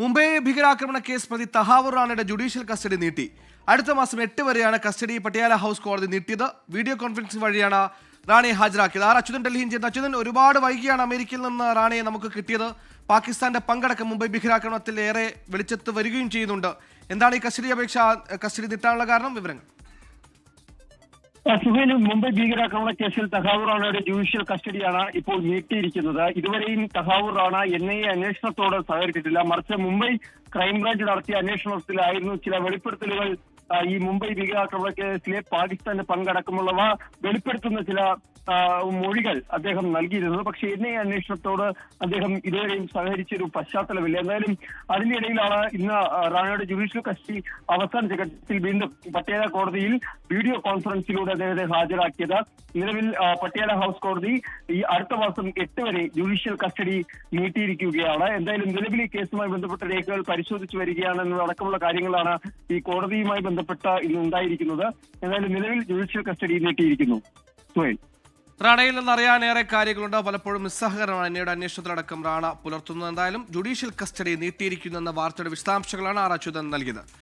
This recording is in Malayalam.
മുംബൈ ഭീകരാക്രമണ കേസ് പ്രതി തഹാവൂർ റാണയുടെ ജുഡീഷ്യൽ കസ്റ്റഡി നീട്ടി. അടുത്ത മാസം എട്ട് വരെയാണ് കസ്റ്റഡി പട്ടിയാല ഹൗസ് കോടതി നീട്ടിയത്. വീഡിയോ കോൺഫറൻസിംഗ് വഴിയാണ് റാണയെ ഹാജരാക്കിയത്. ആർ അച്യുതൻ ഡൽഹിയിൽ ചെയ്യുന്ന അച്യുതൻ ഒരുപാട് വൈകിയാണ് അമേരിക്കയിൽ നിന്ന് റാണയെ നമുക്ക് കിട്ടിയത്. പാകിസ്ഥാന്റെ പങ്കടക്കം മുംബൈ ഭീകരാക്രമണത്തിൽ ഏറെ വെളിച്ചത്ത് വരികയും ചെയ്യുന്നുണ്ട്. എന്താണ് ഈ കസ്റ്റഡി അപേക്ഷ കസ്റ്റഡി നീട്ടാനുള്ള കാരണം? വിവരങ്ങൾ. സുഹേന് മുംബൈ ഭീകരാക്രമണ കേസിൽ തഹാവൂർ റാണയുടെ ജുഡീഷ്യൽ കസ്റ്റഡിയാണ് ഇപ്പോൾ നീട്ടിയിരിക്കുന്നത്. ഇതുവരെയും Tahawwur Rana N I A അന്വേഷണത്തോട് സഹകരിച്ചിട്ടില്ല. മറിച്ച് മുംബൈ ക്രൈംബ്രാഞ്ച് നടത്തിയ അന്വേഷണത്തിലായിരുന്നു ചില വെളിപ്പെടുത്തലുകൾ ഈ മുംബൈ ഭീകരാക്രമണ കേസിലെ പാകിസ്ഥാന്റെ പങ്കടക്കമുള്ളവ വെളിപ്പെടുത്തുന്ന ചില മൊഴികൾ അദ്ദേഹം നൽകിയിരുന്നത്. പക്ഷേ എൻ ഐ അന്വേഷണത്തോട് അദ്ദേഹം ഇതുവരെയും സഹകരിച്ചൊരു പശ്ചാത്തലമില്ല. എന്തായാലും അതിനിടയിലാണ് ഇന്ന് റാണയുടെ ജുഡീഷ്യൽ കസ്റ്റഡി അവസാന ഘട്ടത്തിൽ വീണ്ടും പട്ടേല കോടതിയിൽ വീഡിയോ കോൺഫറൻസിലൂടെ അദ്ദേഹത്തെ ഹാജരാക്കിയത്. നിലവിൽ പട്ടേല ഹൗസ് കോടതി ഈ അടുത്ത മാസം എട്ട് വരെ ജുഡീഷ്യൽ കസ്റ്റഡി നീട്ടിയിരിക്കുകയാണ്. എന്തായാലും നിലവിൽ ഈ കേസുമായി ബന്ധപ്പെട്ട രേഖകൾ പരിശോധിച്ചു വരികയാണ് എന്നതടക്കമുള്ള കാര്യങ്ങളാണ് ഈ കോടതിയുമായി ബന്ധപ്പെട്ട ഇന്ന് ഉണ്ടായിരിക്കുന്നത്. എന്തായാലും നിലവിൽ ജുഡീഷ്യൽ കസ്റ്റഡി നീട്ടിയിരിക്കുന്നു. സുഹേൽ. റാണയിൽ നിന്ന് അറിയാൻ ഏറെ കാര്യങ്ങളുണ്ട്. പലപ്പോഴും നിസ്സഹകരണമാണ് എന്നയുടെ അന്വേഷണത്തിലടക്കം റാണ പുലർത്തുന്നത്. എന്തായാലും ജുഡീഷ്യൽ കസ്റ്റഡി നീട്ടിയിരിക്കുന്നു എന്ന വാർത്തയുടെ വിശദാംശങ്ങളാണ് ആർ നൽകിയത്.